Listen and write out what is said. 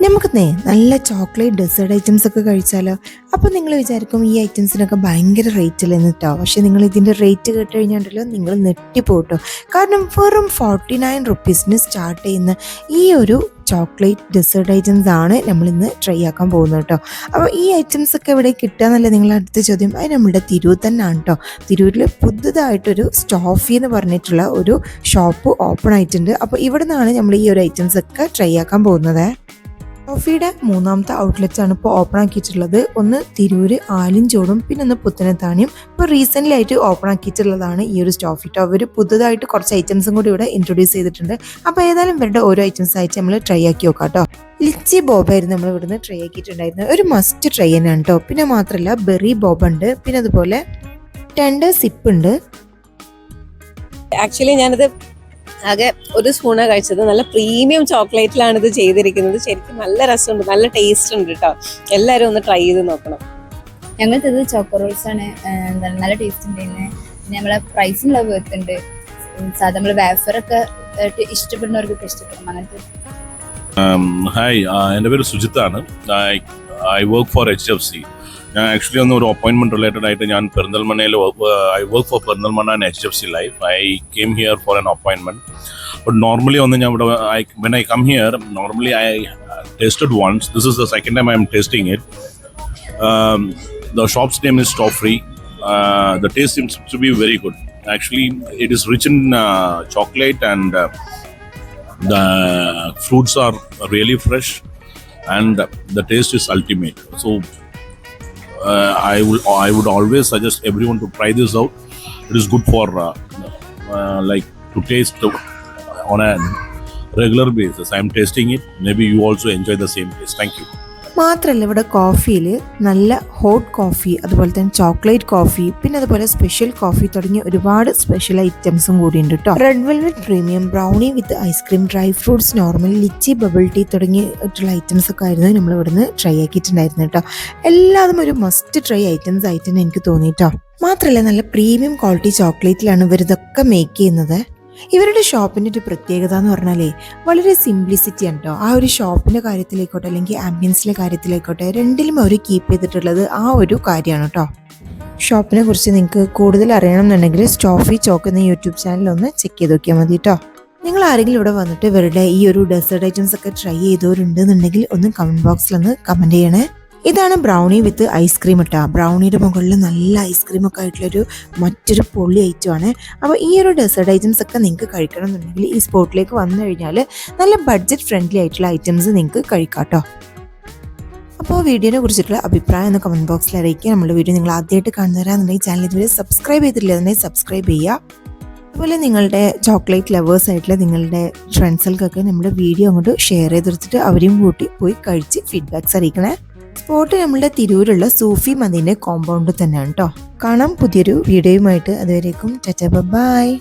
നമുക്കിന്നേ നല്ല chocolate desert items ഒക്കെ കഴിച്ചാലോ? അപ്പോൾ നിങ്ങൾ വിചാരിക്കും ഈ ഐറ്റംസിനൊക്കെ ഭയങ്കര റേറ്റിൽ കേട്ടോ പക്ഷേ നിങ്ങൾ ഇതിന്റെ റേറ്റ് കേട്ട് കഴിഞ്ഞാണ്ടല്ലോ നിങ്ങൾ നെട്ടിപ്പോട്ടോ കാരണം വെറും ഫോർട്ടി നയൻ റുപ്പീസിന് സ്റ്റാർട്ട് ചെയ്യുന്ന ഈ ഒരു ചോക്ലേറ്റ് ഡെസേർട്ട് ഐറ്റംസ് ആണ് നമ്മൾ ഇന്ന് ട്രൈ ആക്കാൻ പോകുന്നത് കേട്ടോ അപ്പോൾ ഈ ഐറ്റംസ് ഒക്കെ ഇവിടെ കിട്ടുക എന്നല്ല നിങ്ങളുടെ അടുത്ത ചോദ്യം? അത് നമ്മുടെ തിരൂർ തന്നെയാണ് കേട്ടോ തിരൂരിൽ പുതുതായിട്ടൊരു സ്റ്റോഫി എന്ന് പറഞ്ഞിട്ടുള്ള ഒരു ഷോപ്പ് ഓപ്പൺ ആയിട്ടുണ്ട്. അപ്പോൾ ഇവിടെ നിന്നാണ് നമ്മൾ ഈ ഒരു ഐറ്റംസ് ഒക്കെ ട്രൈ ആക്കാൻ പോകുന്നത്. കോഫിയുടെ മൂന്നാമത്തെ ഔട്ട്ലെറ്റ് ആണ് ഇപ്പോൾ ഓപ്പൺ ആക്കിയിട്ടുള്ളത്. ഒന്ന് തിരൂര് ആലിഞ്ചോടും പിന്നെ ഒന്ന് പുത്തനത്താണിയും ഇപ്പോൾ റീസെന്റ്ലി ആയിട്ട് ഓപ്പൺ ആക്കിയിട്ടുള്ളതാണ് ഈ ഒരു സ്റ്റോഫി ടോ അവർ പുതുതായിട്ട് കുറച്ച് ഐറ്റംസും കൂടി ഇവിടെ ഇൻട്രൊഡ്യൂസ് ചെയ്തിട്ടുണ്ട്. അപ്പോൾ ഏതായാലും ഇവരുടെ ഓരോ ഐറ്റംസ് ആയിട്ട് നമ്മൾ ട്രൈ ആക്കി നോക്കാം കേട്ടോ ലിച്ചി ബോബായിരുന്നു നമ്മൾ ഇവിടുന്ന് ട്രൈ ആക്കിയിട്ടുണ്ടായിരുന്നത്. ഒരു മസ്റ്റ് ട്രൈ തന്നെയാണ് കേട്ടോ പിന്നെ മാത്രമല്ല ബെറി ബോബ് ഉണ്ട്. പിന്നെ അതുപോലെ ടെൻഡർ സിപ്പ് ഉണ്ട്. ആക്ച്വലി ഞാനിത് ആകെ ഒരു സ്പൂണാണ് കഴിച്ചത്. നല്ല പ്രീമിയം ചോക്ലേറ്റിലാണ് ഇത് ചെയ്തിരിക്കുന്നത്. ശരിക്കും നല്ല രസമുണ്ട്. നല്ല ടേസ്റ്റ് ഉണ്ട് കേട്ടോ എല്ലാവരും ഒന്ന് ട്രൈ ചെയ്ത് നോക്കണം. ഞങ്ങൾക്ക് ഇത് ചോക്കോ റോൾസ് ആണ് എന്താ എന്താണ് നല്ല ടേസ്റ്റ് ഉണ്ട് പിന്നെ പിന്നെ നമ്മളെ പ്രൈസും ഉള്ള വേർത്തുണ്ട് സാധാരണ നമ്മൾ വേഫറൊക്കെ ഇഷ്ടപ്പെടുന്നവർക്കൊക്കെ ഇഷ്ടപ്പെടും. അങ്ങനത്തെ ഹായ് എന്റെ പേര് സുജിത്താണ്. I work for H F C ഞാൻ ആക്ച്വലി ഒന്ന് ഒരു അപ്പോയിൻമെന്റ് റിലേറ്റഡ് ആയിട്ട് ഞാൻ പെരിന്തൽമണ്ണയിൽ I work for Perinthalmanna and H F C life I came here for an അപ്പോയിൻമെന്റ് but normally ഒന്ന് ഞാൻ ഇവിടെ I when I come here normally I tasted once this is the second time I'm tasting it the shop's name is stop free the taste seems to be very good. Actually, it is rich in chocolate chocolate and fruits are really fresh and the taste is ultimate. So uh, I will I would always suggest everyone to try this out. It is good for uh, uh, like to taste on a regular basis. I am tasting it. Maybe you also enjoy the same taste. Thank you. മാത്രമല്ല ഇവിടെ കോഫിയിൽ നല്ല hot coffee അതുപോലെ തന്നെ chocolate coffee പിന്നെ അതുപോലെ special coffee തുടങ്ങിയ ഒരുപാട് special ഐറ്റംസും കൂടി ഉണ്ട് കേട്ടോ red velvet premium brownie with ice cream dry fruits normal lychee bubble tea തുടങ്ങിയിട്ടുള്ള ഐറ്റംസ് ഒക്കെ ആയിരുന്നു നമ്മൾ ഇവിടുന്ന് ട്രൈ ആക്കിയിട്ടുണ്ടായിരുന്നു കേട്ടോ എല്ലാതും ഒരു മസ്റ്റ് ട്രൈ ഐറ്റംസ് ആയിട്ട് തന്നെ എനിക്ക് തോന്നി കേട്ടോ മാത്രമല്ല നല്ല പ്രീമിയം ക്വാളിറ്റി ചോക്ലേറ്റിലാണ് ഇവർ ഇതൊക്കെ മേക്ക് ചെയ്യുന്നത്. ഇവരുടെ ഷോപ്പിന്റെ ഒരു പ്രത്യേകത എന്ന് പറഞ്ഞാലേ വളരെ സിംപ്ലിസിറ്റി കേട്ടോ ആ ഒരു ഷോപ്പിന്റെ കാര്യത്തിലായിക്കോട്ടെ അല്ലെങ്കിൽ ആംബിയൻസിലെ കാര്യത്തിലായിക്കോട്ടെ രണ്ടിലും അവർ കീപ്പ് ചെയ്തിട്ടുള്ളത് ആ ഒരു കാര്യമാണ് കേട്ടോ ഷോപ്പിനെ കുറിച്ച് നിങ്ങൾക്ക് കൂടുതൽ അറിയണമെന്നുണ്ടെങ്കിൽ സ്റ്റോഫി ചോക്ക് എന്ന യൂട്യൂബ് ചാനൽ ഒന്ന് ചെക്ക് ചെയ്ത് നോക്കിയാൽ മതി കേട്ടോ നിങ്ങൾ ആരെങ്കിലും ഇവിടെ വന്നിട്ട് ഇവരുടെ ഈ ഒരു ഡെസേർട്ട് ഐറ്റംസ് ഒക്കെ ട്രൈ ചെയ്തവരുണ്ടെന്നുണ്ടെങ്കിൽ ഒന്ന് കമന്റ് ബോക്സിൽ ഒന്ന് കമന്റ് ചെയ്യണേ. ഇതാണ് ബ്രൗണി വിത്ത് ഐസ്ക്രീം ഇട്ടാ. ബ്രൗണിയുടെ മുകളിൽ നല്ല ഐസ്ക്രീമൊക്കെ ആയിട്ടുള്ളൊരു മറ്റൊരു പൊള്ളി ഐറ്റമാണ് അപ്പോൾ ഈ ഒരു ഡെസേർട്ട് ഐറ്റംസ് ഒക്കെ നിങ്ങൾക്ക് കഴിക്കണം എന്നുണ്ടെങ്കിൽ ഈ സ്പോട്ടിലേക്ക് വന്നു കഴിഞ്ഞാൽ നല്ല ബഡ്ജറ്റ് ഫ്രണ്ട്ലി ആയിട്ടുള്ള ഐറ്റംസ് നിങ്ങൾക്ക് കഴിക്കാം അപ്പോൾ വീഡിയോനെ കുറിച്ചിട്ടുള്ള അഭിപ്രായം ഒന്ന് കമന്റ് ബോക്സിൽ അറിയിക്കുക. നമ്മുടെ വീഡിയോ നിങ്ങൾ ആദ്യമായിട്ട് കാണുന്നവരാണെന്നുണ്ടെങ്കിൽ ചാനൽ ഇതുവരെ സബ്സ്ക്രൈബ് ചെയ്തിട്ടില്ല എന്നെ സബ്സ്ക്രൈബ് ചെയ്യുക. അതുപോലെ നിങ്ങളുടെ ചോക്ലേറ്റ് ലവേഴ്സ് ആയിട്ടുള്ള നിങ്ങളുടെ ഫ്രണ്ട്സുകൾക്കൊക്കെ നമ്മുടെ വീഡിയോ അങ്ങോട്ട് ഷെയർ ചെയ്തെടുത്തിട്ട് അവരെയും കൂട്ടി പോയി കഴിച്ച് ഫീഡ്ബാക്ക്സ് അറിയിക്കണേ. സ്പോട്ട് നമ്മളുടെ തിരൂരുള്ള സൂഫി മദീന്റെ കോമ്പൗണ്ട് തന്നെയാണ് കേട്ടോ കാണാം പുതിയൊരു വീഡിയോയുമായിട്ട്. അതുവരേക്കും ടച്ച ബൈ.